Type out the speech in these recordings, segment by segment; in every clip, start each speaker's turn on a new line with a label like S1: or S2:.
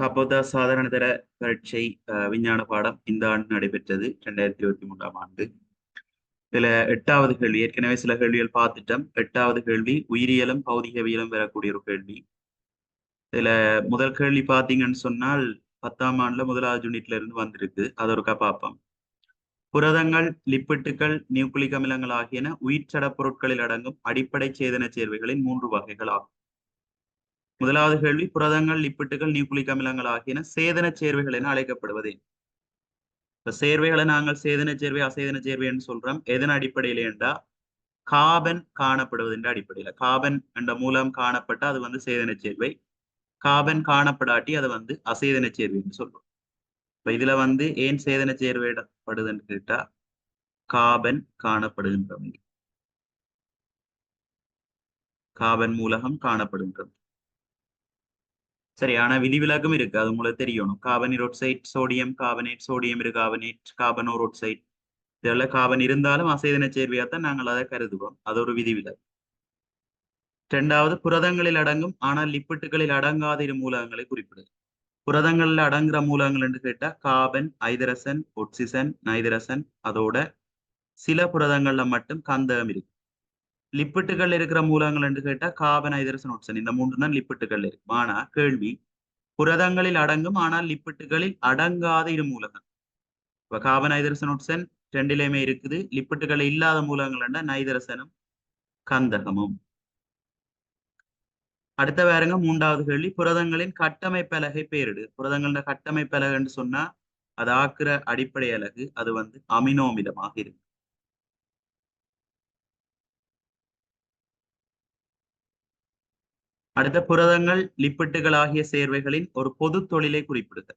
S1: காப்போதா சாதாரணதர பரீட்சை விஞ்ஞான பாடம் இந்த ஆண்டு நடைபெற்றது ரெண்டாயிரத்தி இருபத்தி மூன்றாம் ஆண்டு. இதுல எட்டாவது கேள்வி. ஏற்கனவே சில கேள்விகள் பார்த்துட்டோம். எட்டாவது கேள்வி உயிரியலும் பௌதிகவியலும் வரக்கூடிய ஒரு கேள்வி. இதுல முதல் கேள்வி பார்த்தீங்கன்னு சொன்னால் பத்தாம் ஆண்டுல முதலாவது யூனிட்ல இருந்து வந்திருக்கு. அது ஒருக்கா பார்ப்போம். புரதங்கள் லிப்பிட்டுகள் நியூக்ளிக் அமிலங்கள் ஆகியன உயிர்ச்சட பொருட்களில் அடங்கும் அடிப்படை சேதன சேர்வைகளின் மூன்று வகைகள் ஆகும் முதலாவது கேள்வி புரதங்கள் லிப்பிட்டுகள் நியூக்ளிக் அமிலங்கள் ஆகியன சேதன சேர்வைகள் என அழைக்கப்படுவது. இப்ப சேர்வைகளை நாங்கள் சேதன சேர்வை அசேதன சேர்வைன்னு சொல்றோம். எதன் அடிப்படையில என்றா காபன் காணப்படுவதன் அடிப்படையில. காபன் என்ற மூலம் காணப்பட்ட அது வந்து சேதன சேர்வை. காபன் காணப்படாட்டி அது வந்து அசேதன சேர்வைன்னு சொல்றோம். இப்ப இதுல வந்து ஏன் சேதன சேர்வையிடப்படுதுன்னு கேட்டா காபன் காணப்படுகின்றவை காபன் மூலகம் காணப்படுகின்றது. சரி ஆனா விதிவிலக்கும் இருக்கு. அது உங்களுக்கு தெரியணும். கார்பனிரோட்சைட் சோடியம் கார்பனேட் சோடியம் இரு கார்பனேட் கார்பனோரோட்சைட் இதெல்லாம் கார்பன் இருந்தாலும் அசேதன சேர்வையாத்தான் நாங்கள் அதை கருதுவோம். அது ஒரு விதிவிலக்கு ரெண்டாவது புரதங்களில் அடங்கும் ஆனால் லிப்பிட்டுகளில் அடங்காத இரு மூலகங்களை குறிப்பிடுது புரதங்கள்ல அடங்குற மூலகங்கள் என்று கேட்டா கார்பன் ஐதரசன் ஒட்சிசன் நைதரசன். அதோட சில புரதங்கள்ல மட்டும் கந்தகம் இருக்கு. லிப்பிட்டுகள் இருக்கிற மூலங்கள் என்று கேட்டா காபன் ஐதரசன் ஒட்சன் இந்த மூன்று தான் லிப்பிட்டுகள் இருக்கு. ஆனா கேள்வி புரதங்களில் அடங்கும் ஆனால் லிப்பிட்டுகளில் அடங்காத இரு மூலகம் இப்ப காபன் ஐதரசன் ஒட்சன் ரெண்டிலேயுமே இருக்குது. லிப்பிட்டுகள் இல்லாத மூலங்கள் என்ன? நைதரசனும் கந்தகமும். அடுத்த வேறங்க மூன்றாவது கேள்வி. புரதங்களின் கட்டமைப்பலகை பேரிடு. புரதங்களோட கட்டமைப்பலகைன்னு சொன்னா அது ஆக்குற அடிப்படை அலகு அது வந்து அமினோமிதமாக இருக்கு. அடுத்த புரதங்கள் லிப்பிட்டுகள் ஆகிய சேர்வைகளின் ஒரு பொது தொழிலை குறிப்பிடுது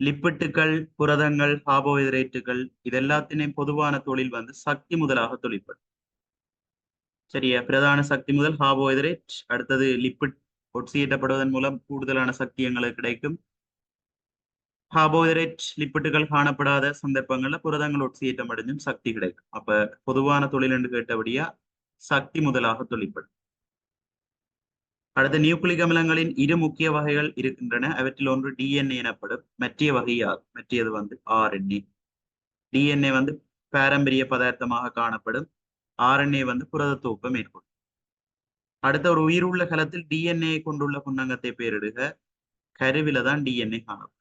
S1: லிப்பிட்டுகள் புரதங்கள் கார்போஹைட்ரேட்டுகள் இது எல்லாத்தினையும் பொதுவான தொழில் வந்து சக்தி முதலாக தொழிற்படும் சரியா? பிரதான சக்தி முதல் கார்போஹைட்ரேட் அடுத்தது லிப்பிட் ஒட்சியேற்றப்படுவதன் மூலம் கூடுதலான சக்தி எங்களுக்கு கிடைக்கும். கார்போஹைட்ரேட் லிப்பிட்டுகள் காணப்படாத சந்தர்ப்பங்கள்ல புரதங்கள் ஒட்சியேற்றம் அடைஞ்சும் சக்தி கிடைக்கும். அப்ப பொதுவான தொழில் என்று கேட்டபடியா சக்தி முதலாக தொழிற்படும் அடுத்த நியூக்ளிக் அமிலங்களின் இரு முக்கிய வகைகள் இருக்கின்றன. அவற்றில் ஒன்று டிஎன்ஏ எனப்படும். மற்றிய வகை யார்? மற்றியது வந்து ஆர்என்ஏ டிஎன்ஏ வந்து பாரம்பரிய பதார்த்தமாக காணப்படும். ஆர்என்ஏ வந்து புரத தொகுப்பை மேற்கொள்ளும். அடுத்த ஒரு உயிருள்ள கலத்தில் டிஎன்ஏ கொண்டுள்ள புன்னங்கத்தை பேரிடுக. கருவில தான் டிஎன்ஏ காணப்படும்.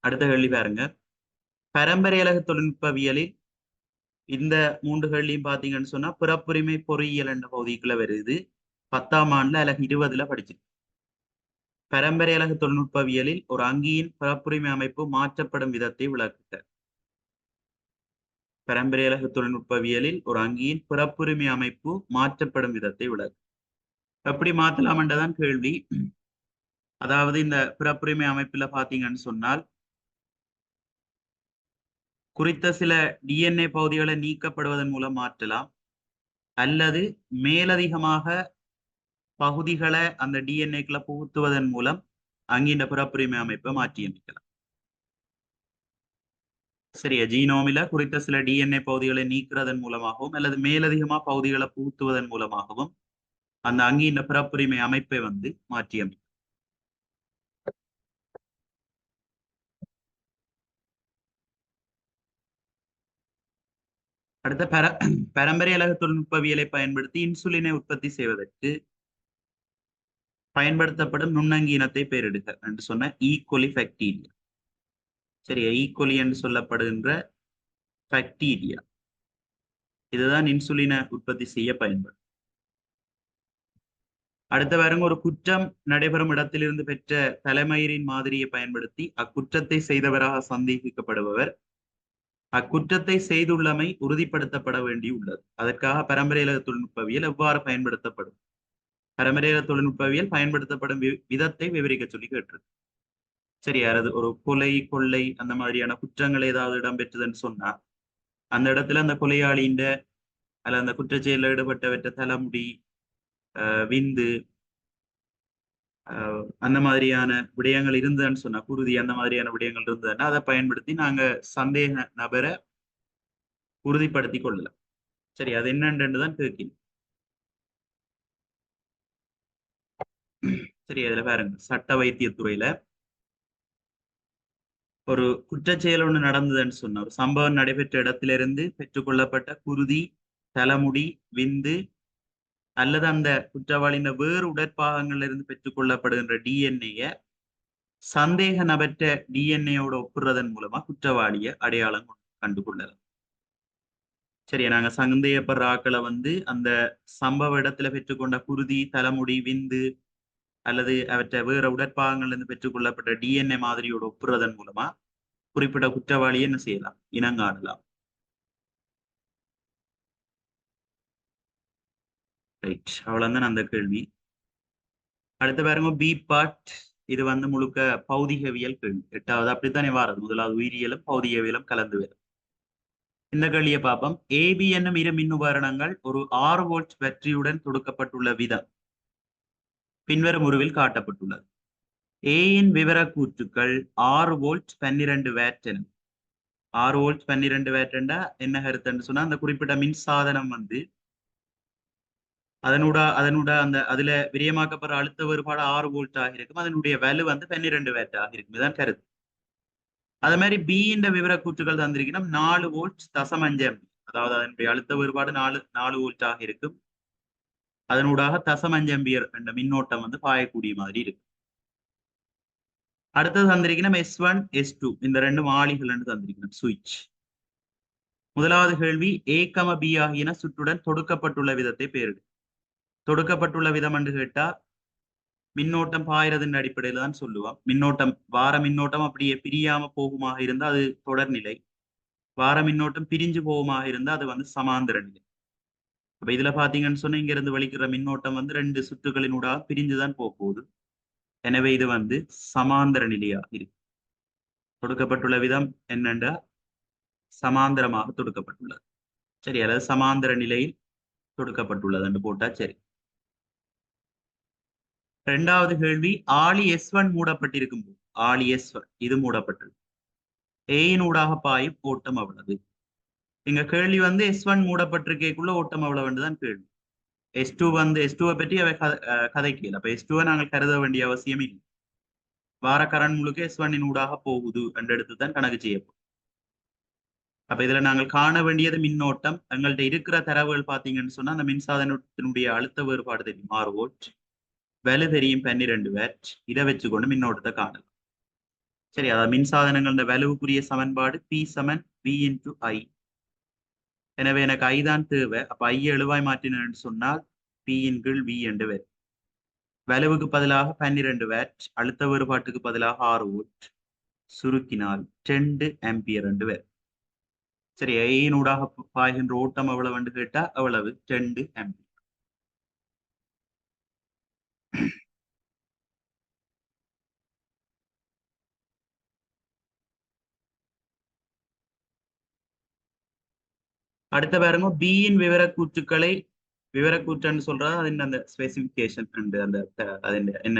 S1: அடுத்த கேள்வி பாருங்க. பரம்பரை அழகு தொழில்நுட்பவியலில் இந்த மூன்றுகள்லையும் பாத்தீங்கன்னு சொன்னா பிறப்புரிமை பொறியியல் என்ற பகுதிக்குள்ள வருது. பத்தாம் ஆண்டுல அழகு இருபதுல படிச்சிருக்கு. பரம்பரை அழகு தொழில்நுட்பவியலில் ஒரு அங்கியின் பிறப்புரிமை அமைப்பு மாற்றப்படும் விதத்தை விளக்குக பரம்பரை அழகு தொழில்நுட்பவியலில் ஒரு அங்கியின் பிறப்புரிமை அமைப்பு மாற்றப்படும் விதத்தை விளக்கு எப்படி மாத்தலாம் என்றதான் கேள்வி. அதாவது இந்த பிறப்புரிமை அமைப்புல பாத்தீங்கன்னு சொன்னால் குறித்த சில டிஎன்ஏ பகுதிகளை நீக்கப்படுவதன் மூலம் மாற்றலாம். அல்லது மேலதிகமாக பகுதிகளை அந்த டிஎன்ஏக்களை புகுத்துவதன் மூலம் அங்கின்ற புறப்புரிமை அமைப்பை மாற்றியமைக்கலாம் சரியா? ஜீனோமில குறித்த சில டிஎன்ஏ பகுதிகளை நீக்கிறதன் மூலமாகவும் அல்லது மேலதிகமா பகுதிகளை புகுத்துவதன் மூலமாகவும் அந்த அங்கின்ற பிறப்புரிமை அமைப்பை வந்து மாற்றியமைக்கும் அடுத்த பர பரம்பரை அலகு தொழில்நுட்பவியலை பயன்படுத்தி இன்சுலினை உற்பத்தி செய்வதற்கு பயன்படுத்தப்படும் நுண்ணங்கி இனத்தை பெயரிடுக என்று சொன்ன e. ஈகோலி பாக்டீரியா சரியா? E. ஈகோலி என்று சொல்லப்படுகின்ற ஃபேக்டீரியா இதுதான் இன்சுலினை உற்பத்தி செய்ய பயன்படும். அடுத்த வாரம் ஒரு குற்றம் நடைபெறும் இடத்திலிருந்து பெற்ற தலைமயிரின் மாதிரியை பயன்படுத்தி அக்குற்றத்தை செய்தவராக சந்தேகிக்கப்படுபவர் அக்குற்றத்தை செய்துள்ளமை உறுதிப்படுத்தப்பட வேண்டியுள்ளது. அதற்காக பரம்பரையில தொழில்நுட்பவியல் எவ்வாறு பயன்படுத்தப்படும்? பரம்பரையில தொழில்நுட்பவியல் பயன்படுத்தப்படும் விதத்தை விவரிக்க சொல்லி கேட்டிருக்கு. சரி யாராவது ஒரு கொலை கொள்ளை அந்த மாதிரியான குற்றங்கள் ஏதாவது இடம்பெற்றதுன்னு சொன்னா அந்த இடத்துல அந்த கொலையாளியின் அல்ல அந்த குற்றச்செயலில் ஈடுபட்டவற்ற தலைமுடி விந்து அந்த மாதிரியான விடயங்கள் இருந்ததுன்னு சொன்னா குருதி அந்த மாதிரியான விடயங்கள் இருந்ததுன்னா அதை பயன்படுத்தி நாங்க சந்தேக நபரை உறுதிப்படுத்தி கொள்ளலாம். சரி அது என்னன்னு தான் சரி அதுல பாருங்க. சட்ட வைத்தியத்துறையில ஒரு குற்றச்செயல் ஒண்ணு நடந்ததுன்னு சொன்ன ஒரு சம்பவம் நடைபெற்ற இடத்திலிருந்து பெற்றுக்கொள்ளப்பட்ட குருதி தலைமுடி விந்து அல்லது அந்த குற்றவாளியின் வேறு உடற்பாகங்கள்ல இருந்து பெற்றுக்கொள்ளப்படுகின்ற டிஎன்ஏய சந்தேக நபற்ற டிஎன்ஏயோட ஒப்புறதன் மூலமா குற்றவாளியை அடையாளம் கண்டுகொள்ளலாம். சரியா? நாங்க சந்தேகப்படுற ஆக்களை வந்து அந்த சம்பவ இடத்துல பெற்றுக்கொண்ட குருதி தலைமுடி விந்து அல்லது அவற்றை வேற உடற்பாகங்கள்ல இருந்து பெற்றுக்கொள்ளப்பட்ட டிஎன்ஏ மாதிரியோட ஒப்புறதன் மூலமா குறிப்பிட்ட குற்றவாளியை என்ன செய்யலாம்? இனங்காணலாம். ரைட் அவ்வளவுதான் அந்த கேள்வி. அடுத்த பாருங்க பி பார்ட் இது வந்து முழுக்க பௌதிகவியல் கேள்வி. எட்டாவது அப்படித்தானே வாரது? முதலாவது உயிரியலும் பௌதிகவியலும் கலந்து வரும். இந்த கேள்வியை பார்ப்போம். ஏபி என்னும் இரு மின் உபகரணங்கள் ஒரு ஆறு வோல்ட் பேட்டரியுடன் தொடுக்கப்பட்டுள்ள விதம். பின்வரும் உருவில் காட்டப்பட்டுள்ளது. ஏயின் விவரக்கூற்றுக்கள் ஆறு வோல்ட் பன்னிரண்டு வேட் எனும் ஆறு வோல்ட் பன்னிரண்டு வேட்டண்டா என்ன கருத்துன்னு சொன்னா அந்த குறிப்பிட்ட மின் சாதனம் வந்து அதனோட அதனோட அந்த அதுல விரியமாக்கப்படுற அழுத்த வேறுபாடு ஆறு வோல்ட் ஆகிருக்கும் அதனுடைய வேலு வந்து பன்னிரெண்டு வேட் ஆகிருக்கும் இதுதான் கருத்து. அதே மாதிரி பி என்ற விவரக்கூற்றுகள் தந்திருக்கணும். நாலு வோல்ட் தசம் அஞ்சு எம்பி அதாவது அதனுடைய அழுத்த வேறுபாடு நாலு நாலு வோல்ட் ஆக இருக்கும் அதனூடாக தசம் அஞ்சு எம்பியர் என்ற மின்னோட்டம் வந்து பாயக்கூடிய மாதிரி இருக்கு. அடுத்தது தந்திருக்கணும் எஸ் ஒன் எஸ் டூ இந்த ரெண்டு மாளிகள் தந்திருக்கணும். சுவிட்ச் முதலாவது கேள்வி ஏ கம பி ஆகியன சுற்றுடன் தொடுக்கப்பட்டுள்ள விதத்தை பேரிடு தொடுக்கப்பட்டுள்ள விதம் என்று கேட்டா மின்னோட்டம் பாயிறதின் அடிப்படையில தான் சொல்லுவோம் மின்னோட்டம் வார மின்னோட்டம் அப்படியே பிரியாம போகுமாக இருந்தா அது தொடர்நிலை வார மின்னோட்டம் பிரிஞ்சு போகுமாக இருந்தா அது வந்து சமாந்தர நிலை. அப்ப இதுல பாத்தீங்கன்னு சொன்னா இங்க இருந்து வலிக்கிற மின்னோட்டம் வந்து ரெண்டு சுற்றுகளினூடா பிரிஞ்சுதான் போக போகுது. எனவே இது வந்து சமாந்தர நிலையா இருக்கு. தொடுக்கப்பட்டுள்ள விதம் என்னென்றா? சமாந்தரமாக தொடுக்கப்பட்டுள்ளது. சரி அல்லது சமாந்தர நிலையில் தொடுக்கப்பட்டுள்ளது என்று போட்டா சரி. ரெண்டாவது கேள்வி ஆலி எஸ் ஒன் மூடப்பட்டிருக்கும் போது எஸ் ஒன் இது மூடப்பட்டது. ஏயின் ஊடாக பாயும் ஓட்டம் அவ்வளவு. இங்க கேள்வி வந்து எஸ் ஒன் மூடப்பட்டிருக்கேக்குள்ள ஓட்டம் அவ்வளவு தான் கேள்வி. எஸ் டூ வந்து எஸ் டூவை பற்றி அவை கதைக்கல. அப்ப எஸ் டூவை நாங்கள் கருத வேண்டிய அவசியம் இல்லை. வார கரண் முழுக்க எஸ் ஒன்னின் ஊடாக போகுது என்றெடுத்து தான் கணக்கு செய்யப்படும் அப்ப இதுல நாங்கள் காண வேண்டியது மின்னோட்டம். எங்கள்கிட்ட இருக்கிற தரவுகள் பாத்தீங்கன்னு சொன்னா அந்த மின்சாதனத்தினுடைய அழுத்த வேறுபாடு தெரியும்? ஆறு வோல்ட் விலை தெரியும் பன்னிரெண்டு வேட் இதை வச்சுக்கொண்டு மின்னோட்டத்தை காணலாம். சரி அதாவது மின்சாதனங்கள் இந்த வலுவுக்குரிய சமன்பாடு பி சமன் பி இன்டு ஐ எனவே எனக்கு ஐ தான் தேவை. அப்ப ஐ எழுவாய் மாற்றினேன்னு சொன்னால் பி இன் கீழ் வி என்று வரும். வலுவுக்கு பதிலாக பன்னிரெண்டு வேட் அழுத்த வேறுபாட்டுக்கு பதிலாக ஆறு ஓட் சுருக்கினால் டெண்டு ஆம்பியர் என்று வரும். சரி ஐயினூடாக பாய்கின்ற ஓட்டம் எவ்வளவு என்று கேட்டா எவ்வளவு? Ten ampere. அடுத்த பாருங்க பியின் விவரக்கூற்றுக்களை விவரக்கூற்றுன்னு சொல்றது അതിന്റെ அந்த ஸ்பெசிபிகேஷன் ഉണ്ട് அந்த അതിന്റെ என்ன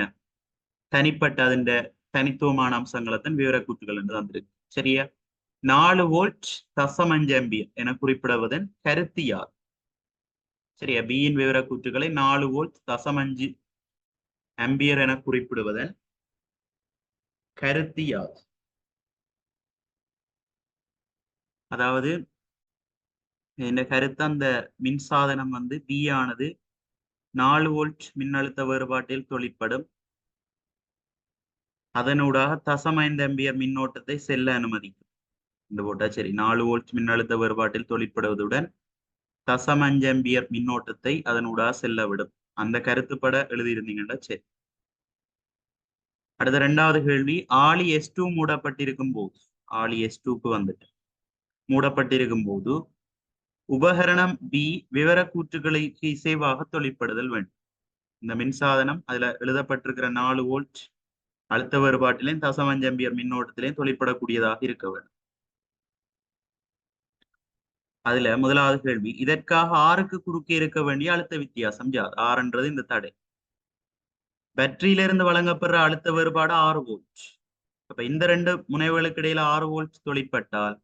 S1: தனிப்பட்ட അതിന്റെ தனித்துவமான அம்சங்களை தான் விவரக்கூற்றுகள் என்று தந்திருக்கு சரியா நாலு வோல்ட் தசம் அஞ்சு அம்பியர் என குறிப்பிடுவதன் கருத்து யார் சரியா பியின் விவரக்கூற்றுகளை நாலு வோல்ட் தசம் அஞ்சு அம்பியர் என குறிப்பிடுவதன் கருத்து யாது அதாவது இந்த கருத்து அந்த மின்சாதனம் வந்து பி ஆனது நாலு வோல்ட் மின்னழுத்த வேறுபாட்டில் தொழிற்படும். அதனூடாக தசம் ஐந்து அம்பியர் மின்னோட்டத்தை செல்ல அனுமதிக்கும். இந்த போட்டா சரி நாலு வோல்ட் மின்னழுத்த வேறுபாட்டில் தொழிற்படுவதுடன் தசம் அஞ்சு அம்பியர் மின்னோட்டத்தை அதனூடாக செல்ல விடும் அந்த கருத்துப்பட எழுதியிருந்தீங்கன்னா சரி. அடுத்த ரெண்டாவது கேள்வி ஆளி எஸ் டூ மூடப்பட்டிருக்கும் போது ஆளி எஸ் டூக்கு வந்துட்டு மூடப்பட்டிருக்கும் போது உபகரணம் பி விவரக்கூற்றுகளுக்கு இசைவாக தொழிற்படுதல் வேண்டும். இந்த மின்சாதனம் அதுல எழுதப்பட்டிருக்கிற நாலு வோல்ட் அழுத்த வேறுபாட்டிலையும் தசமஞ்சம்பியர் மின்னோட்டத்திலையும் தொழிற்படக்கூடியதாக இருக்க வேண்டும். அதுல முதலாவது கேள்வி இதற்காக ஆறுக்கு குறுக்கே இருக்க வேண்டிய அழுத்த வித்தியாசம் ஆறுன்றது இந்த தடை. பேட்டரியிலிருந்து வழங்கப்படுற அழுத்த வேறுபாடு ஆறு வோல்ட் அப்ப இந்த ரெண்டு முனைவுகளுக்கு இடையில ஆறு வோல்ட் தொழிற்பட்டால்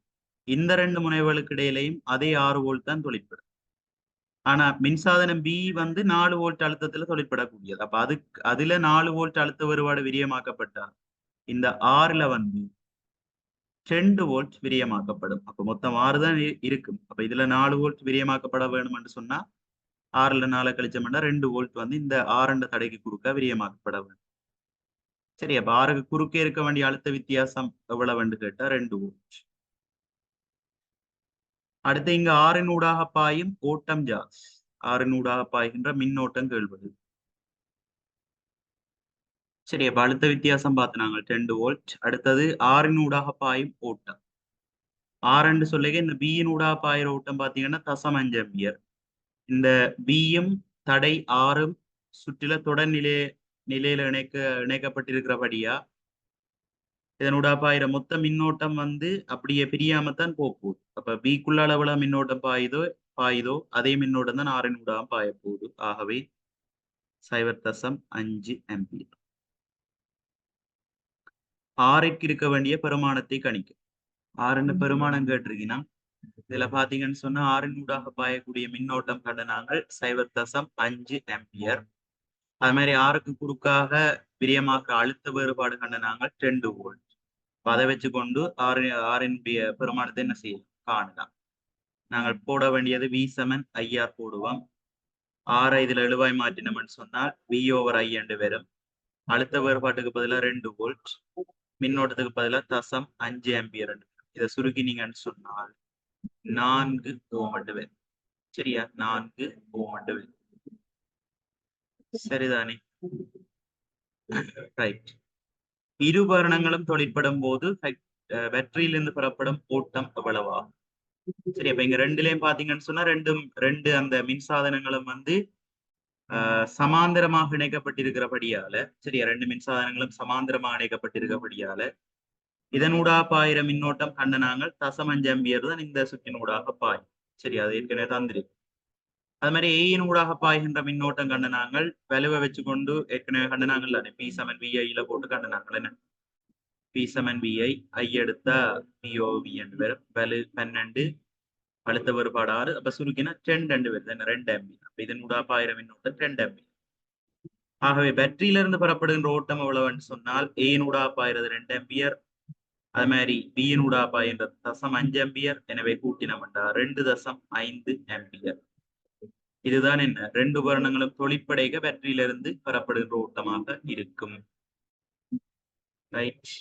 S1: இந்த ரெண்டு முனைவுகளுக்கு இடையிலையும் அதே ஆறு வோல்ட் தான் தொழிற்படும். ஆனா மின்சாதனம் பி வந்து நாலு வோல்ட் அழுத்தத்துல தொழிற்படக்கூடியது. அப்ப அதுக்கு அதுல நாலு வோல்ட் அழுத்த வேறுபாடு விரியமாக்கப்பட்டால் இந்த ஆறுல வந்து ரெண்டு வோல்ட் விரியமாக்கப்படும். அப்ப மொத்தம் ஆறு தான் இருக்கும். அப்ப இதுல நாலு வோல்ட் விரியமாக்கப்பட வேணும் என்று சொன்னா ஆறுல நாலு கழிச்சோம்னா ரெண்டு வோல்ட் வந்து இந்த ஆரண்ட தடைக்கு குறுக்க விரியமாக்கப்பட வேண்டும் சரி அப்ப ஆறுக்கு குறுக்கே இருக்க வேண்டிய அழுத்த வித்தியாசம் எவ்வளவுன்னு கேட்டா ரெண்டு வோல்ட் அடுத்து இங்க ஆறின் ஊடாக பாயும் ஓட்டம் ஜாஸ். ஆறின் ஊடாக பாய்கின்ற மின்னோட்டம் கேள்வது சரி அப்ப அழுத்த வித்தியாசம் பார்த்து நாங்கள் ரெண்டு வோல்ட் அடுத்தது ஆறின் ஊடாக பாயும் ஓட்டம் ஆறுன்னு சொல்லிக்க இந்த பியின் ஊடாக பாயிற ஓட்டம் பாத்தீங்கன்னா தசம் அஞ்சு அம்பியர் இந்த பியும் தடை ஆறும் சுற்றில தொடர் நிலை நிலையில இணைக்க இணைக்கப்பட்டிருக்கிறபடியா இதனூடாக பாயிற மொத்த மின்னோட்டம் வந்து அப்படியே பிரியாமத்தான் போகுது அப்ப பிக்குள்ள அளவுல மின்னோட்டம் பாயுதோ பாயுதோ அதே மின்னோட்டம் தான் ஆறின் ஊடாக பாய போகுது ஆகவே சைவர் தசம் அஞ்சு ஆம்பியர் ஆறுக்கு இருக்க வேண்டிய பெருமானத்தை கணிக்கும். ஆறுன்னு பெருமானம் கேட்டிருக்கீங்கன்னா இதுல பாத்தீங்கன்னு சொன்னா ஆறின் ஊடாக பாயக்கூடிய மின்னோட்டம் கண்ட நாங்கள் சைவர் தசம் அஞ்சு ஆம்பியர் அது மாதிரி ஆறுக்கு குறுக்காக பிரியமாக்க அழுத்த வேறுபாடு கண்ட நாங்கள் ரெண்டு வோல்ட் அதை வச்சு கொண்டு ஆறு ஆறினுடைய பெருமானத்தை என்ன செய்யலாம்? காணலாம். நாங்கள் போட வேண்டியது வி செமன் ஐஆர் போடுவோம். ஆறை இதுல எழுவாய் மாற்றினோம்னு சொன்னால் வி ஓவர் ஐ என்று வரும். அழுத்த வேறுபாட்டுக்கு பதிலா ரெண்டு வோல்ட் மின்னோட்டத்துக்கு பதிலா தசம் அஞ்சு ஆம்பியர் இதை சுருக்கினீங்கன்னு சொன்னால் நான்கு ஓம் சரியா? நான்கு ஓம் சரிதானே? ரைட் இரு உபகரணங்களும் தொழிற்படும் போது வெற்றியிலிருந்து பெறப்படும் ஓட்டம் எவ்வளவா? சரி அப்ப இங்க ரெண்டுலயும் பாத்தீங்கன்னு சொன்னா ரெண்டும் ரெண்டு அந்த மின்சாதனங்களும் வந்து சமாந்தரமாக இணைக்கப்பட்டிருக்கிறபடியால சரியா? ரெண்டு மின்சாதனங்களும் சமாந்தரமாக இணைக்கப்பட்டிருக்கிறபடியால இதனூடாக பாயிர மின்னோட்டம் கண்ட நாங்கள் தசம் அஞ்சு அம்பியர் தான் இந்த சுற்றினூடாக பாயும். சரி அது ஏற்கனவே தந்திருக்கு. அது மாதிரி ஏயின் ஊடாக பாய்கின்ற மின்னோட்டம் கண்ட நாங்கள் வலுவை வச்சுக்கொண்டு ஏற்கனவே கண்ட நாங்கள் பி செவன் விஐல போட்டு கண்ட நாங்கள் என்ன பி செவன் விஐ ஐ எடுத்தா பிஓவி என்று வரும் வலு பன்னெண்டு அழுத்த வேறுபாடு ஆறு அப்ப சுருக்கினா டென் ரெண்டு பேர் என்ன ரெண்டு எம்பி அப்ப இதன் உடாப்பாயிரம் மின்னோட்டம் ரெண்டு எம்பி ஆகவே பேட்டரியில இருந்து பெறப்படுகின்ற ஓட்டம் எவ்வளவுன்னு சொன்னால் ஏன் உடாப்பாயிரது ரெண்டு எம்பியர் அது மாதிரி பியின் ஊடாக பாயின்ற தசம் அஞ்சு எம்பியர் எனவே கூட்டினோம்டா ரெண்டு தசம் ஐந்து எம்பியர் இதுதான் என்ன ரெண்டு உபகரணங்களும் தொழிற்படைக பேட்டரியிலிருந்து பெறப்படுகின்ற ஓட்டமாக இருக்கும் ரைட்